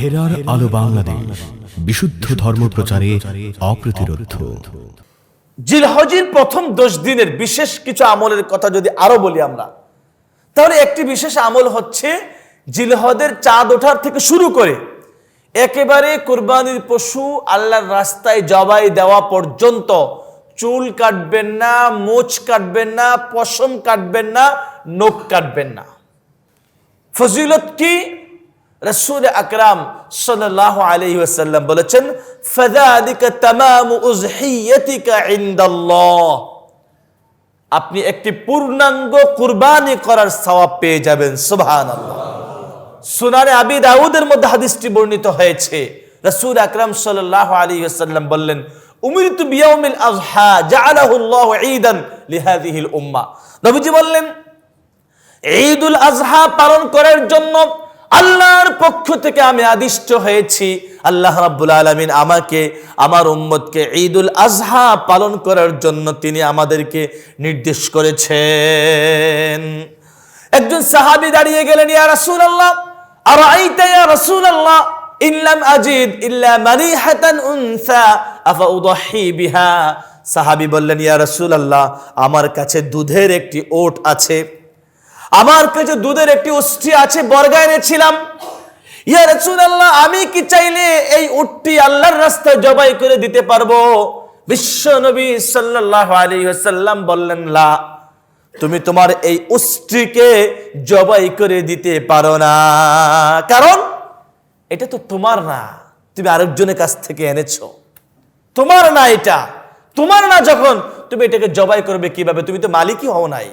হেরার আলো বাংলাদেশ, বিশুদ্ধ ধর্ম প্রচারে অপ্রতিরোধ। জিলহজের প্রথম দশ দিনের বিশেষ কিছু আমলের কথা যদি আরও বলি আমরা, তাহলে একটি বিশেষ আমল হচ্ছে জিলহদের চাঁদ ওঠার থেকে শুরু করে একেবারে কুরবানির পশু আল্লাহর রাস্তায় জবাই দেওয়া পর্যন্ত চুল কাটবেন না মোচ কাটবেন না, পশম কাটবেন না, নখ কাটবেন না। ফজিলত কি? রসুল আকরাম সাল্লাহ আলাইহি ওয়াসাল্লাম বলেছেন, ফাযালিকা তামামু উযহিয়াতিকা ইনদাল্লাহ। আপনি একটি পূর্ণাঙ্গ কুরবানি করার সওয়াব পেয়ে যাবেন, সুবহানাল্লাহ। সুনানে আবি দাউদের মধ্যে হাদিসটি বর্ণিত হয়েছে। রসুল আকরাম সাল্লাহ আলাইহি ওয়াসাল্লাম বললেন, উমিরতু বিয়াউমিল আযহা, জাআলাহু আল্লাহু ঈদান লিহাদিহিল উম্মাহ নবীজি বললেন, ঈদুল আজহা পালন করার জন্য আল্লাহর পক্ষ থেকে আমি আদিষ্ট হয়েছি। আল্লাহ রাব্বুল আলামিন আমাকে, আমার উম্মতকে ঈদুল আজহা পালন করার জন্য তিনি আমাদেরকে নির্দেশ করেছেন। একজন সাহাবী দাঁড়িয়ে গেলেন, ইয়া রাসূলুল্লাহ আর আইতা ইয়া রাসূলুল্লাহ ইল্লাম আজিদ ইল্লা মারিহাতান উনসা, আফা উদহি বিহা? সাহাবী বললেন, ইয়া রাসূলুল্লাহ, আমার কাছে দুধের একটি ওট আছে। আমার কাছে দুধের একটি উষ্টি আছে বর্গা এনেছিলাম। ইয়া রাসূলুল্লাহ, আমি কি চাইলে এই উটটি আল্লাহর রাস্তায় জবাই করে দিতে পারব? বিশ্ব নবী সাল্লাল্লাহু আলাইহি ওয়াসাল্লাম বললেন, লা, তুমি তোমার এই উষ্টিকে জবাই করে দিতে পারো না। কারণ এটা তো তোমার না, তুমি আরেকজনের কাছ থেকে এনেছো। তোমার না এটা, তোমার না যখন, তুমি এটাকে জবাই করবে কীভাবে? তুমি তো মালিকই হও নাই।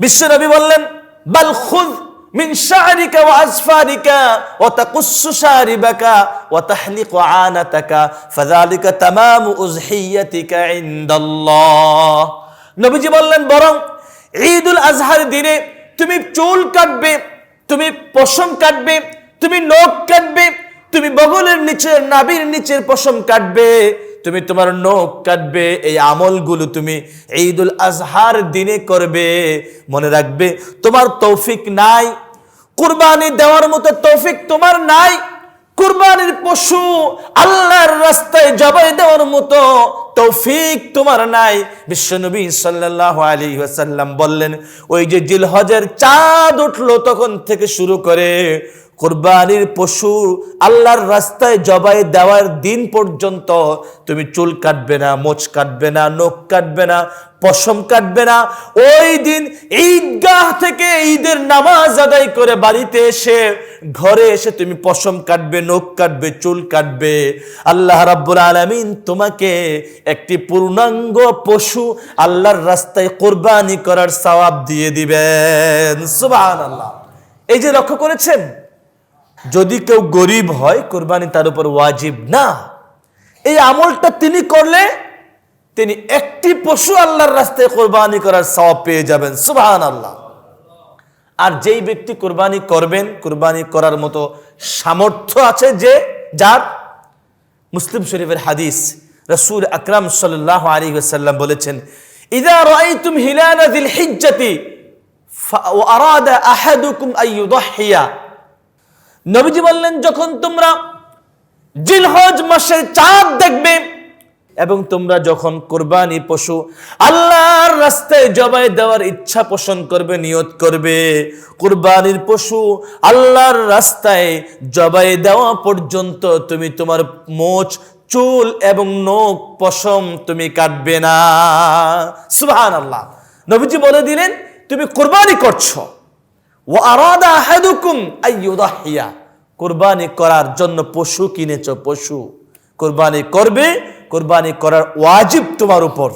বিশ্বনবী বললেন, বাল খুদ মিন শারিকা ওয়া আসফারিকা ওয়া তাকুসসু শারিবাকা ওয়া তাহলিকু আনাতাকা, ফাযালিকা তামামু উযহিয়াতিকা ইনদাল্লাহ। নবীজি বললেন, বরং ঈদুল আজহার দিনে তুমি চুল কাটবে, তুমি পশম কাটবে, তুমি নখ কাটবে, তুমি বগলের নিচের নাভির নিচের পশম কাটবে। তুমি তোমার নখ কাটবে, এই আমলগুলো তুমি ঈদুল আজহার দিনে করবে। মনে রাখবে, তোমার তৌফিক নাই, কুরবানি দেওয়ার মতো তৌফিক তোমার নাই। কুরবানির পশু আল্লাহর রাস্তায় জবাই দেওয়ার মতো তৌফিক তোমার নাই। বিশ্বনবী সাল্লাল্লাহু আলাইহি ওয়াসাল্লাম বললেন, ওই যে জিলহজের চাঁদ উঠল তখন থেকে শুরু করে কোরবানির পশু আল্লাহর রাস্তায় জবাই দেওয়ার দিন পর্যন্ত তুমি চুল কাটবে না, মোচ কাটবে না, নখ কাটবে না, পশম কাটবে না। ওই দিন ঈদগাহ থেকে ঈদের নামাজ আদায় করে বাড়িতে এসে, ঘরে এসে তুমি পশম কাটবে, নখ কাটবে, চুল কাটবে। আল্লাহ রাব্বুল আলামিন তোমাকে একটি পূর্ণাঙ্গ পশু আল্লাহর রাস্তায় কোরবানি করার সওয়াব দিয়ে দিবেন। সুবহানাল্লাহ। এই যে লক্ষ্য করেছেন যদি কেউ গরিব হয়, কোরবানি তার উপর ওয়াজিব না। এই আমলটা তিনি করলে, তিনি একটি পশু আল্লাহর রাস্তায় কোরবানি করার সওয়াব পেয়ে যাবেন। সুবহান আল্লাহ আর যেই ব্যক্তি কোরবানি করবেন, কোরবানি করার মতো সামর্থ্য আছে যে, যার? মুসলিম শরীফের হাদিস রসুল আকরাম সাল্লাহ আলী ওয়াসাল্লাম বলেছেন, ইদা যিল হিজ্জাতি আরাদা আহাদুকুম আইয়ুদহিয়া নবীজি বললেন, যখন তোমরা জিলহজ মাসের চাঁদ দেখবে এবং তোমরা যখন কোরবানি পশু আল্লাহর রাস্তায় জবাই দেওয়ার ইচ্ছা পোষণ করবে, নিয়ত করবে, কোরবানির পশু আল্লাহর রাস্তায় জবাই দেওয়া পর্যন্ত তুমি তোমার মোচ, চুল এবং নখ পশম তুমি কাটবে না। সুহান আল্লাহ নবীজি বলে দিলেন, তুমি কোরবানি করছ। ও আরাদা আহাদুকুম আইয়ুদাহিয়া কুরবানি করার জন্য পশু কিনেছো, পশু। কুরবানি করবে, কুরবানি করার ওয়াজিব তোমার উপর।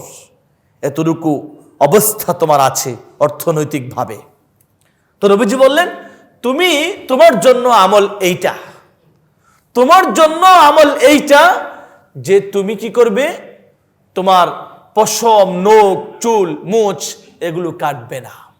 এতটুকু অবস্থা তোমার আছে অর্থনৈতিকভাবে। তো নবীজি বললেন, তুমি তোমার জন্য আমল এইটা। তোমার জন্য আমল এইটা যে তুমি কি করবে? তোমার পশম, নখ, চুল মুছ এগুলো কাটবে না।